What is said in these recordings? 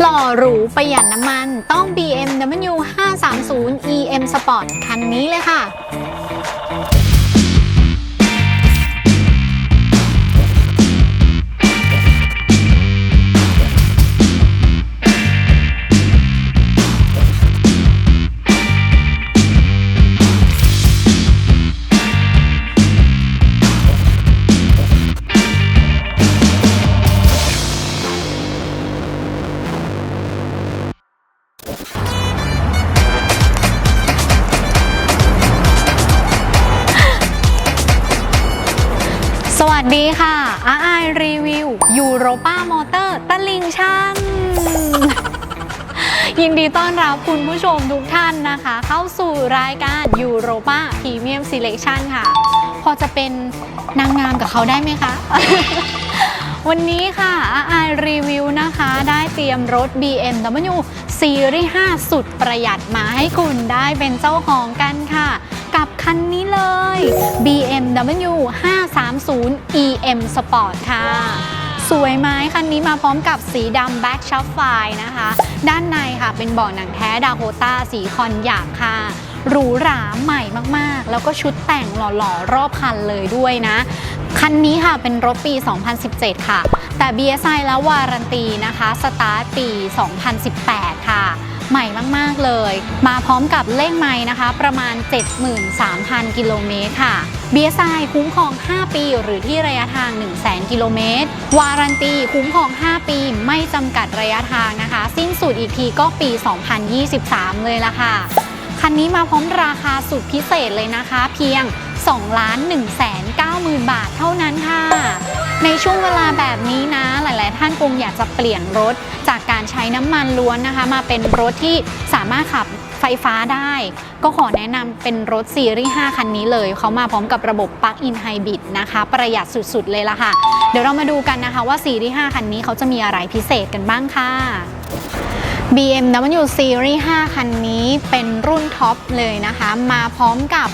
หล่อหรูประหยัดน้ำมันต้อง BMW 530 EM Sport คันนี้เลยค่ะ ยินดีต้อนรับคุณผู้ชมทุกท่านนะคะ เข้าสู่รายการยูโรป้าพรีเมียม e ิเล c ชันค่ะ พอจะเป็นนางงามกับเขาได้ไหมคะ วันนี้ค่ะอาไอรีวิวนะคะ ได้เตรียมรถ BMW Series 5 สุดประหยัดมาให้คุณได้เป็นเจ้าของกันค่ะ กับคันนี้เลย BMW 530 EM Sport ค่ะ สวยไหมคันนี้มาพร้อมกับสีดำ Black s h a f f i นะคะ ด้านในค่ะเป็นเบาะหนังแท้ดาโคต้าสีคอนหยาบค่ะหรูหราใหม่มากๆ แล้วก็ชุดแต่งหล่อๆ รอบคันเลยด้วยนะ คันนี้ค่ะเป็นรถปี 2017 ค่ะ แต่ BSI แล้ววารันตีนะคะ สตาร์ทปี 2018 ค่ะ ใหม่มาก ๆ เลย มาพร้อมกับเลขไม้นะคะ ประมาณ 73,000 กิโลเมตรค่ะ BSI คุ้มครอง 5 ปี หรือที่ระยะทาง 100,000 กิโลเมตร วารันตี คุ้มครอง 5 ปี ไม่จำกัดระยะทางนะคะ สิ้นสุดอีกทีก็ปี 2023 เลยละค่ะ คันนี้มาพร้อมราคาสุดพิเศษเลยนะคะ เพียง 2ล้าน1แสน9หมื่นบาทเท่านั้นค่ะ ในช่วงเวลาแบบนี้นะ หลาย ๆ ท่านคงอยากจะเปลี่ยนรถจากการใช้น้ำมันล้วนนะคะ มาเป็นรถที่สามารถขับไฟฟ้าได้ ก็ขอแนะนำเป็นรถซีรีส์ 5 คันนี้เลย เขามาพร้อมกับระบบ Plug-in Hybrid นะคะ ประหยัดสุด ๆ เลยละค่ะ เดี๋ยวเรามาดูกันนะคะว่าซีรีส์ 5 คันนี้เขาจะมีอะไรพิเศษกันบ้างค่ะ BMW Series 5 คันนี้เป็นรุ่นท็อปเลยนะคะ มาพร้อมกับ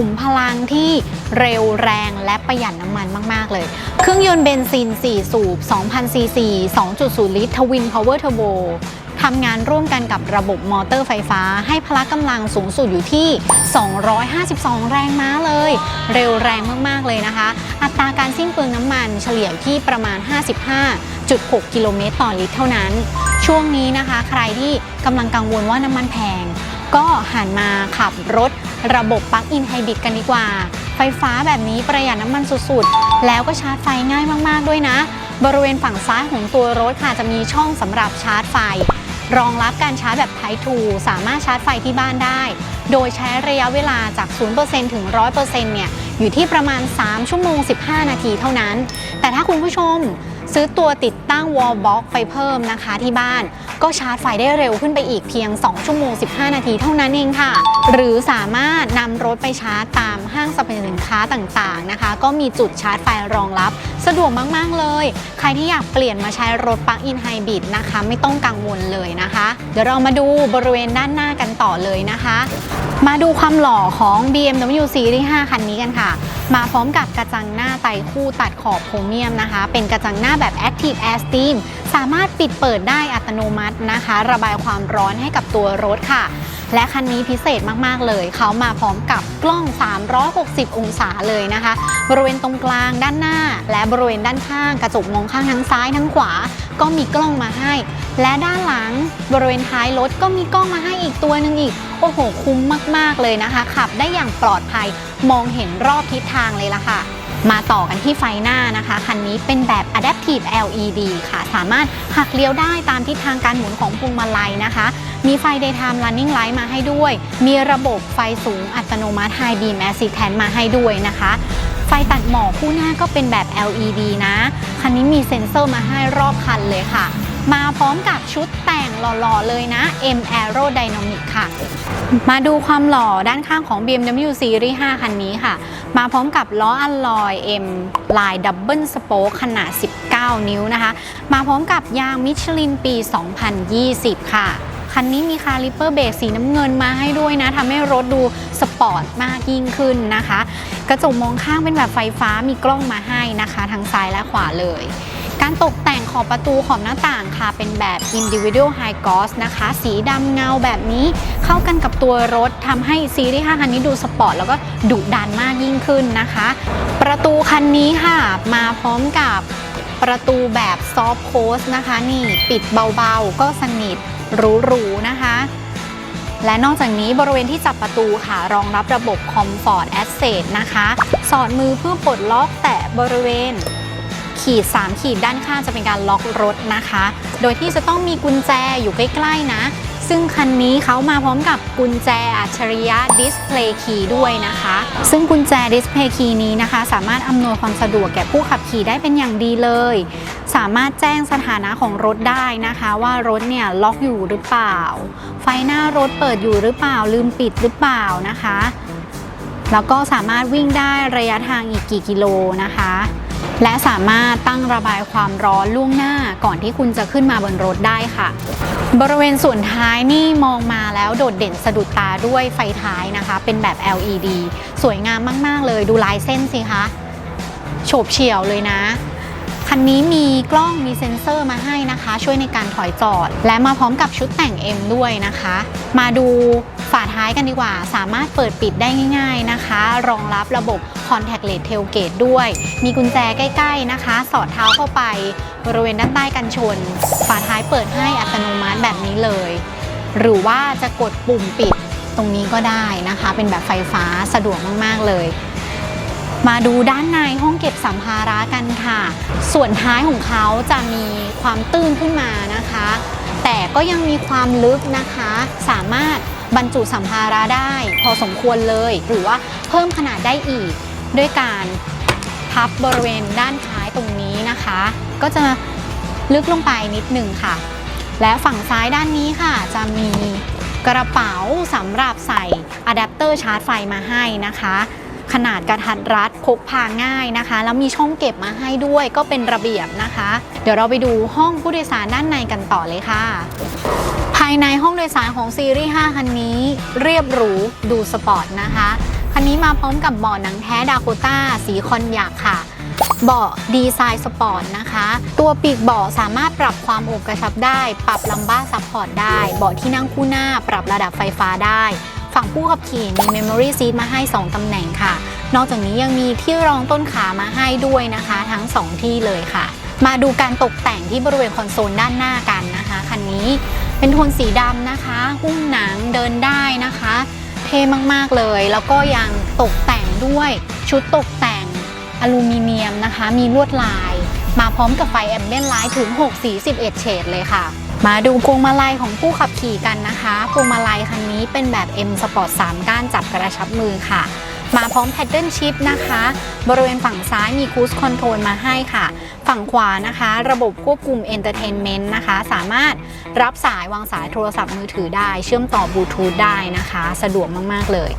ขุมพลังที่เร็วแรงและประหยัดน้ำมันมาก ๆ เลย เครื่องยนต์เบนซิน 4 สูบ 2,000 ซีซี 2.0 ลิตรทวินพาวเวอร์เทอร์โบทำงานร่วมกันกับระบบมอเตอร์ไฟฟ้า ให้พละกำลังสูงสุดอยู่ที่ 252 แรงม้าเลย เร็วแรงมาก ๆ เลยนะคะ อัตราการสิ้นเปลืองน้ำมันเฉลี่ยที่ประมาณ 55.6 กิโลเมตรต่อลิตรเท่านั้น ช่วงนี้นะคะ ใครที่กำลังกังวลว่าน้ำมันแพง ก็หันมาขับรถ ระบบปลั๊กอินไฮบริดกันดีกว่า ไฟฟ้าแบบนี้ประหยัดน้ำมันสุดๆ แล้วก็ชาร์จไฟง่ายมากๆด้วยนะ บริเวณฝั่งซ้ายของตัวรถค่ะจะมีช่องสำหรับชาร์จไฟ รองรับการชาร์จแบบ Type 2สามารถชาร์จไฟที่บ้านได้ โดยใช้ระยะเวลาจาก 0%ถึง 100%เนี่ยอยู่ที่ประมาณ 3 ชั่วโมง 15 นาทีเท่านั้น แต่ถ้าคุณผู้ชม ซื้อตัวติดตั้ง wall box ไปเพิ่มนะคะที่บ้าน ก็ชาร์จไฟได้เร็วขึ้นไปอีกเพียง 2 ชั่วโมง 15 นาทีเท่านั้นเองค่ะ หรือสามารถนำรถไปชาร์จตามห้างสรรพสินค้าต่างๆนะคะ ก็มีจุดชาร์จไฟรองรับ สะดวกมากๆเลย ใครที่อยากเปลี่ยนมาใช้รถปลั๊กอินไฮบริดนะคะ ไม่ต้องกังวลเลยนะคะ เดี๋ยวเรามาดูบริเวณด้านหน้ากันต่อเลยนะคะมาดูความหล่อของ BMW Series 5 คันนี้กันค่ะ มาพร้อมกับกระจังหน้าไตคู่ตัดขอบโครเมียมนะคะ เป็นกระจังหน้าแบบ Active Air Steam สามารถปิดเปิดได้อัตโนมัตินะคะ ระบายความร้อนให้กับตัวรถค่ะ และคันนี้พิเศษมากๆเลย เขามาพร้อมกับกล้อง 360 องศาเลยนะคะ บริเวณตรงกลางด้านหน้า และบริเวณด้านข้างกระจกมองข้างทั้งซ้ายทั้งขวา ก็มีกล้องมาให้ และด้านหลังบริเวณท้ายรถก็มีกล้องมาให้อีกตัวหนึ่งอีกโอ้โหคุ้มมาก ๆ เลยนะคะ ขับได้อย่างปลอดภัยมองเห็นรอบทิศทางเลยล่ะค่ะ มาต่อกันที่ไฟหน้านะคะ คันนี้เป็นแบบ Adaptive LED ค่ะ สามารถหักเลี้ยวได้ตามทิศทางการหมุนของพวงมาลัยนะคะ มีไฟ Daytime Running Light มาให้ด้วย มีระบบไฟสูงอัตโนมัติ High Beam Assistant มาให้ด้วยนะคะ ไฟตัดหมอกคู่หน้าก็เป็นแบบ LED นะ คันนี้มีเซ็นเซอร์มาให้รอบคันเลยค่ะ มาพร้อมกับชุดแต่งหล่อๆเลยนะ M Aerodynamic ค่ะ มาดูความหล่อด้านข้างของ BMW Series 5 คันนี้ค่ะ มาพร้อมกับล้ออัลลอย M ลายดับเบิลสโป๊กขนาด 19 นิ้วนะคะ มาพร้อมกับยางมิชลินปี 2020 ค่ะ คันนี้มีคาลิปเปอร์เบรกสีน้ำเงินมาให้ด้วยนะทำให้รถดูสปอร์ตมากยิ่งขึ้นนะคะ กระจกมองข้างเป็นแบบไฟฟ้ามีกล้องมาให้นะคะทั้งซ้ายและขวาเลย การตกแต่งขอบประตูขอบหน้าต่างค่ะ เป็นแบบ individual high gloss นะคะ สีดำเงาแบบนี้เข้ากันกับตัวรถทำให้ซีรีส์5คันนี้ดูสปอร์ตแล้วก็ดุดันมากยิ่งขึ้นนะคะ ประตูคันนี้ค่ะมาพร้อมกับประตูแบบซอฟโคสนะคะ นี่ปิดเบาๆ ก็สนิท หรูๆนะคะ และนอกจากนี้บริเวณที่จับประตูค่ะ รองรับระบบ Comfort Access นะคะ สอดมือเพื่อปลดล็อกแตะบริเวณขีด 3 ขีดด้านข้างจะเป็นการล็อกรถนะคะ โดยที่จะต้องมีกุญแจอยู่ใกล้ ๆ นะ ซึ่งคันนี้เขามาพร้อมกับกุญแจอัจฉริยะ Display Key ด้วยนะคะ ซึ่งกุญแจ Display Key นี้นะคะ สามารถอำนวยความสะดวกแก่ผู้ขับขี่ได้เป็นอย่างดีเลย สามารถแจ้งสถานะของรถได้นะคะ ว่ารถเนี่ยล็อกอยู่หรือเปล่า ไฟหน้ารถเปิดอยู่หรือเปล่า ลืมปิดหรือเปล่านะคะ แล้วก็สามารถวิ่งได้ระยะทางอีกกี่กิโลนะคะ และสามารถตั้งระบายความร้อนล่วงหน้าก่อนที่คุณจะขึ้นมาบนรถได้ค่ะ บริเวณส่วนท้ายนี่มองมาแล้วโดดเด่นสะดุดตาด้วยไฟท้ายนะคะ เป็นแบบ LED สวยงามมาก ๆ เลยดูลายเส้นสิคะโฉบเฉี่ยวเลยนะ นนี้มีกล้องมีเซ็นเซอร์มาให้นะคะ ช่วยในการถอยจอด และมาพร้อมกับชุดแต่ง M ด้วยนะคะ มาดูฝาท้ายกันดีกว่า สามารถเปิดปิดได้ง่ายๆนะคะ รองรับระบบ Contactless Tailgate ด้วย มีกุญแจใกล้ๆนะคะ สอดเท้าเข้าไปบริเวณด้านใต้กันชน ฝาท้ายเปิดให้อัตโนมัติแบบนี้เลย หรือว่าจะกดปุ่มปิดตรงนี้ก็ได้นะคะ เป็นแบบไฟฟ้าสะดวกมากๆเลย มาดูด้านในห้องเก็บสัมภาระกันค่ะ ส่วนท้ายของเขาจะมีความตื้นขึ้นมานะคะ แต่ก็ยังมีความลึกนะคะ สามารถบรรจุสัมภาระได้ พอสมควรเลย หรือว่าเพิ่มขนาดได้อีก ด้วยการพับบริเวณด้านท้ายตรงนี้นะคะ ก็จะลึกลงไปนิดหนึ่งค่ะ และฝั่งซ้ายด้านนี้ค่ะ จะมีกระเป๋าสำหรับใส่อะแดปเตอร์ชาร์จไฟมาให้นะคะ ขนาดกระทัดรัดพกพาง่ายนะคะ แล้วมีช่องเก็บมาให้ด้วยก็เป็นระเบียบนะคะ เดี๋ยวเราไปดูห้องผู้โดยสารด้านในกันต่อเลยค่ะ ภายในห้องโดยสารของซีรีส์ 5 คันนี้ เรียบหรูดูสปอร์ตนะคะคันนี้มาพร้อมกับเบาะหนังแท้ดาโคต้าสีคอนยากค่ะเบาะดีไซน์สปอร์ตนะคะ ตัวปีกเบาะสามารถปรับความโอบกระชับได้ ปรับลัมบ้าซัพพอร์ตได้ เบาะที่นั่งคู่หน้า ปรับระดับไฟฟ้าได้ ฝั่งผู้ขับขี่มี Memory Seat มาให้ 2 ตำแหน่งค่ะ นอกจากนี้ยังมีที่รองต้นขามาให้ด้วยนะคะ ทั้ง 2 ที่เลยค่ะ มาดูการตกแต่งที่บริเวณคอนโซลด้านหน้ากันนะคะคันนี้เป็นโทนสีดำนะคะ หุ้มหนังเดินได้นะคะ เท่มากๆเลย แล้วก็ยังตกแต่งด้วยชุดตกแต่งอลูมิเนียมนะคะ มีลวดลาย มาพร้อมกับไฟแอมเบียนไลท์ถึง 6 สี 11 เฉดเลยค่ะ มาดูพวงมาลัยของผู้ขับขี่กันนะคะพวงมาลัยคันนี้เป็นแบบ M Sport 3 ก้านจับกระชับมือค่ะ มาพร้อมแพดเดิลชิพนะคะ บริเวณฝั่งซ้ายมีคูสคอนโทรลมาให้ค่ะ ฝั่งขวานะคะ ระบบควบคุมเอนเตอร์เทนเมนต์นะคะ สามารถรับสายวางสายโทรศัพท์มือถือได้ เชื่อมต่อบลูทูธได้นะคะ สะดวกมาก ๆ เลย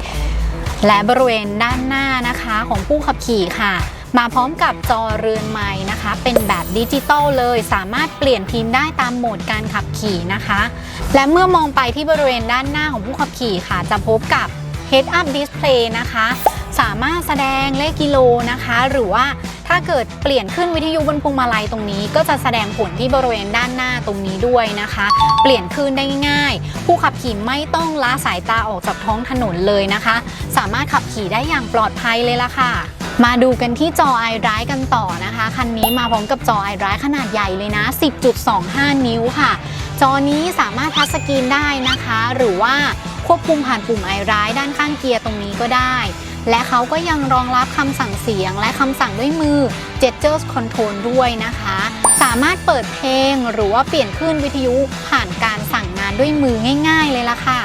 และบริเวณด้านหน้านะคะของผู้ขับขี่ค่ะ มาพร้อมกับจอเรือนไม้นะคะ เป็นแบบดิจิตอลเลยสามารถเปลี่ยนทีมได้ตามโหมดการขับขี่นะคะ และเมื่อมองไปที่บริเวณด้านหน้าของผู้ขับขี่ค่ะ จะพบกับ Head Up Display นะคะ สามารถแสดงเลขกิโลนะคะ หรือว่าถ้าเกิดเปลี่ยนขึ้นวิทยุบนพวงมาลัยตรงนี้ ก็จะแสดงผลที่บริเวณด้านหน้าตรงนี้ด้วยนะคะ เปลี่ยนขึ้นได้ง่าย ผู้ขับขี่ไม่ต้องละสายตาออกจากท้องถนนเลยนะคะ สามารถขับขี่ได้อย่างปลอดภัยเลยล่ะค่ะ มาดูกันที่จอ iDrive กันต่อนะคะ คันนี้มาพร้อมกับจอ iDrive ขนาดใหญ่เลยนะ 10.25 นิ้วค่ะ จอนี้สามารถทัชสกรีนได้นะคะ หรือว่าควบคุมผ่านปุ่ม iDrive ด้านข้างเกียร์ตรงนี้ก็ได้ และเขาก็ยังรองรับคำสั่งเสียงและคำสั่งด้วยมือ Gestures Control ด้วยนะคะ สามารถเปิดเพลงหรือว่าเปลี่ยนคลื่นวิทยุผ่านการสั่งงานด้วยมือง่าย ๆ เลยล่ะค่ะ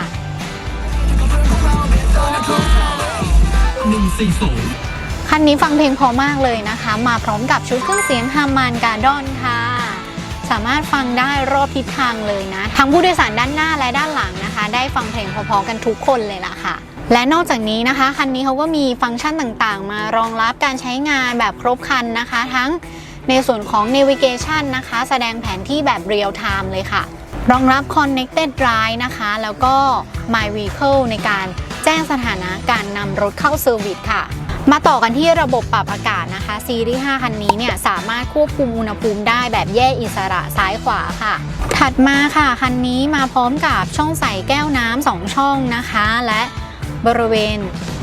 140 คันนี้ฟังเพลงพอมากเลยนะคะ มาพร้อมกับชุดเครื่องเสียงฮามานการ์ดอนค่ะ สามารถฟังได้รอบทิศทางเลยนะ ทั้งผู้โดยสารด้านหน้าและด้านหลังนะคะ ได้ฟังเพลงพอๆกันทุกคนเลยล่ะค่ะและนอกจากนี้นะคะ คันนี้เขาก็มีฟังก์ชันต่างๆ มารองรับการใช้งานแบบครบคันนะคะ ทั้งในส่วนของ navigation นะคะ แสดงแผนที่แบบ real time เลยค่ะ รองรับ connected drive นะคะ แล้วก็ my vehicle ในการแจ้งสถานะการนำรถเข้าเซอร์วิสค่ะ มาต่อกันที่ระบบปรับอากาศนะคะซีรีส์5คันนี้เนี่ยสามารถควบคุมอุณหภูมิได้แบบแยกอิสระซ้ายขวาค่ะ ถัดมาค่ะ คันนี้มาพร้อมกับช่องใส่แก้วน้ำสองช่องนะคะ และบริเวณ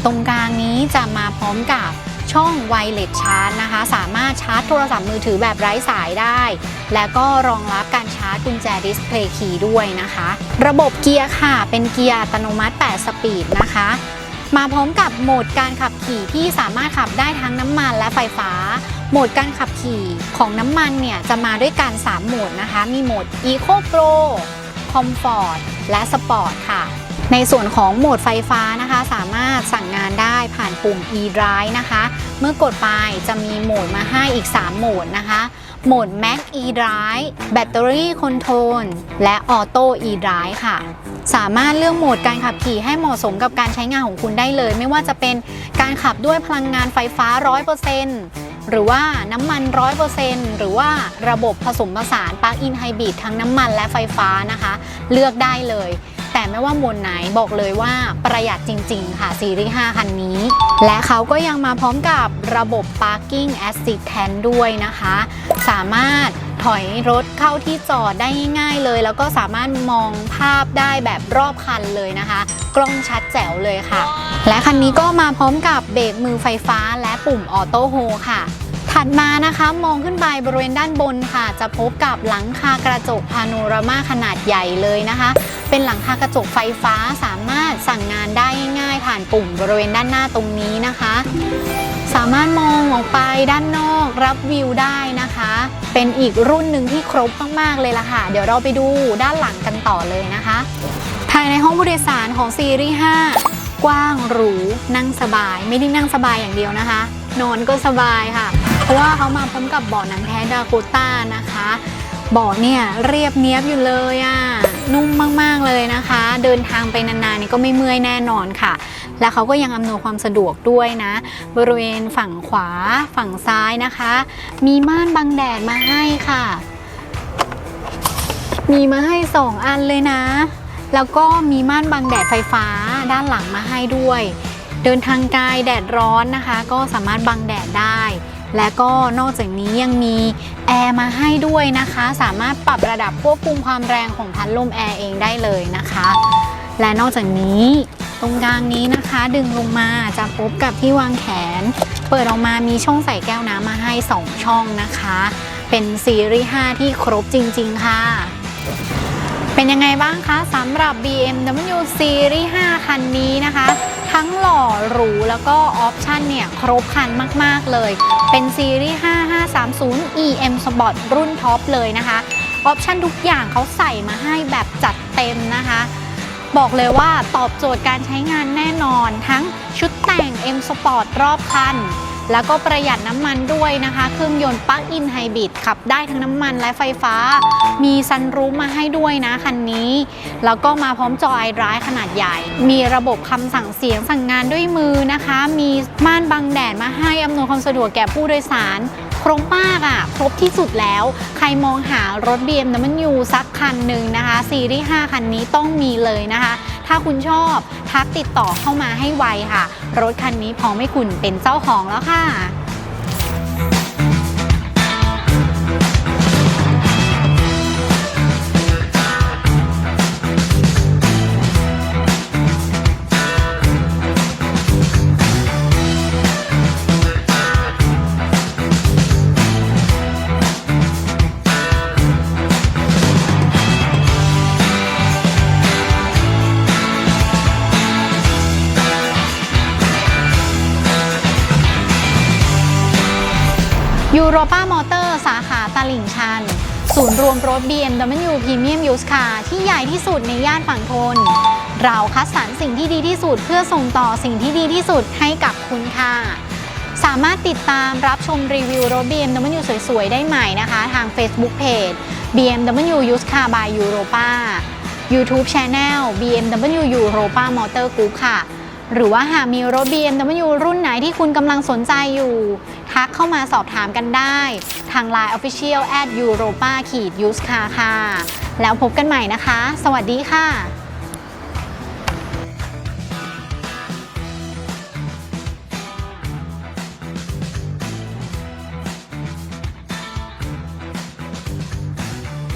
ตรงกลางนี้จะมาพร้อมกับช่องไวเลสชาร์จนะคะ สามารถชาร์จโทรศัพท์มือถือแบบไร้สายได้ และก็รองรับการชาร์จกุญแจดิสเพลย์คีย์ด้วยนะคะ ระบบเกียร์ค่ะ เป็นเกียร์อัตโนมัติ 8 สปีดนะคะ มาพร้อมกับโหมดการขับขี่ที่สามารถขับได้ทั้งน้ำมันและไฟฟ้า โหมดการขับขี่ของน้ำมันเนี่ยจะมาด้วยกัน 3 โหมดนะคะ มีโหมด Eco Pro Comfort และ Sport ค่ะ ในส่วนของโหมดไฟฟ้านะคะ สามารถสั่งงานได้ผ่านปุ่ม e-drive นะคะ เมื่อกดไปจะมีโหมดมาให้อีก 3 โหมดนะคะ โหมด Max e-drive Battery Control และ Auto e-drive ค่ะ สามารถเลือกโหมดการขับขี่ให้เหมาะสมกับการใช้งานของคุณได้เลย ไม่ว่าจะเป็นการขับด้วยพลังงานไฟฟ้า 100%หรือว่าน้ำมัน 100%หรือว่าระบบผสมผสาน Plug-in Hybrid ทั้งน้ำมันและไฟฟ้านะคะ เลือกได้เลย แต่ไม่ว่าโหมดไหนบอกเลยว่าประหยัดจริง ๆ ค่ะซีรีส์5คันนี้ และเขาก็ยังมาพร้อมกับระบบ Parking Assistant ด้วยนะคะ สามารถถอยรถเข้าที่จอดได้ง่าย ๆ เลย แล้วก็สามารถมองภาพได้แบบรอบคันเลยนะคะ กล้องชัดแจ๋วเลยค่ะ และคันนี้ก็มาพร้อมกับเบรกมือไฟฟ้าและปุ่มออโต้โฮค่ะ ถัดมานะคะมองขึ้นไปบริเวณด้านบนค่ะ จะพบกับหลังคากระจกพาโนรามาขนาดใหญ่เลยนะคะ เป็นหลังคากระจกไฟฟ้าสามารถสั่งงานได้ง่ายผ่านปุ่มบริเวณด้านหน้าตรงนี้นะคะ สามารถมองออกไปด้านนอกรับวิวได้นะคะ เป็นอีกรุ่นหนึ่งที่ครบมากๆเลยล่ะค่ะ เดี๋ยวเราไปดูด้านหลังกันต่อเลยนะคะ ภายในห้องผู้โดยสารของซีรีส์5กว้างหรูนั่งสบาย ไม่ได้นั่งสบายอย่างเดียวนะคะ นอนก็สบายค่ะ ราะว่าเขามาพร้อมกับเบาะหนังแท้ดาโกต้านะคะเบาะเนี่ยเรียบเนียบอยู่เลยอะ่ะนุ่มมากๆเลยนะคะ เดินทางไปนานๆนี่ก็ไม่เมื่อยแน่นอนค่ะ และเขาก็ยังอำนวยความสะดวกด้วยนะ บริเวณฝั่งขวาฝั่งซ้ายนะคะ มีม่านบังแดดมาให้ค่ะ มีมาให้ 2 อันเลยนะ แล้วก็มีม่านบังแดดไฟฟ้าด้านหลังมาให้ด้วย เดินทางไกลแดดร้อนนะคะ ก็สามารถบังแดดได้ และก็นอกจากนี้ยังมีแอร์มาให้ด้วยนะคะ สามารถปรับระดับควบคุมความแรงของพัดลมแอร์เองได้เลยนะคะ และนอกจากนี้ตรงกลางนี้นะคะดึงลงมาจะพบกับที่วางแขน เปิดออกมามีช่องใส่แก้วน้ำมาให้ 2 ช่องนะคะ เป็นซีรีส์ 5 ที่ครบจริง ๆ ค่ะ เป็นยังไงบ้างคะสำหรับ BMW Series 5 คันนี้นะคะ ทั้งหล่อหรูแล้วก็ออปชันเนี่ยครบคันมาก ๆ เลย เป็นซีรีส์ 5530 EM Sport รุ่นท็อปเลยนะคะ ออปชันทุกอย่างเขาใส่มาให้แบบจัดเต็มนะคะ บอกเลยว่าตอบโจทย์การใช้งานแน่นอน ทั้งชุดแต่ง M Sport รอบคัน แล้วก็ประหยัดน้ำมันด้วยนะคะ เครื่องยนต์ปลั๊กอินไฮบริดขับได้ทั้งน้ำมันและไฟฟ้า มีซันรูฟมาให้ด้วยนะคันนี้ แล้วก็มาพร้อมจอไอร้ายขนาดใหญ่ มีระบบคำสั่งเสียงสั่งงานด้วยมือนะคะ มีม่านบังแดดมาให้อำนวยความสะดวกแก่ผู้โดยสารครบมากอะ่ะ ครบที่สุดแล้ว ใครมองหารถ BMW สักคันหนึ่งนะคะ ซีรีส์ 5 คันนี้ต้องมีเลยนะคะ ถ้าคุณชอบทักติดต่อเข้ามาให้ไวค่ะ รถคันนี้พร้อมให้คุณเป็นเจ้าของแล้วค่ะ โรป้ามอเตอร์ สาขาตลิ่งชัน ศูนย์รวมรถ BMW Premium Used Car ที่ใหญ่ที่สุดในย่านฝั่งทน เราคัดสรรสิ่งที่ดีที่สุดเพื่อส่งต่อสิ่งที่ดีที่สุดให้กับคุณค่ะ สามารถติดตามรับชมรีวิวรถ BMW สวยๆ ได้ใหม่นะคะ ทาง Facebook Page BMW Used Car by Europa YouTube Channel BMW Europa Motor Group ค่ะ หรือว่าหากมีรถ BMW รุ่นไหนที่คุณกำลังสนใจอยู่ ทักเข้ามาสอบถามกันได้ ทาง Line Official at europa ขีด use car ค่ะ แล้วพบกันใหม่นะคะ สวัสดีค่ะ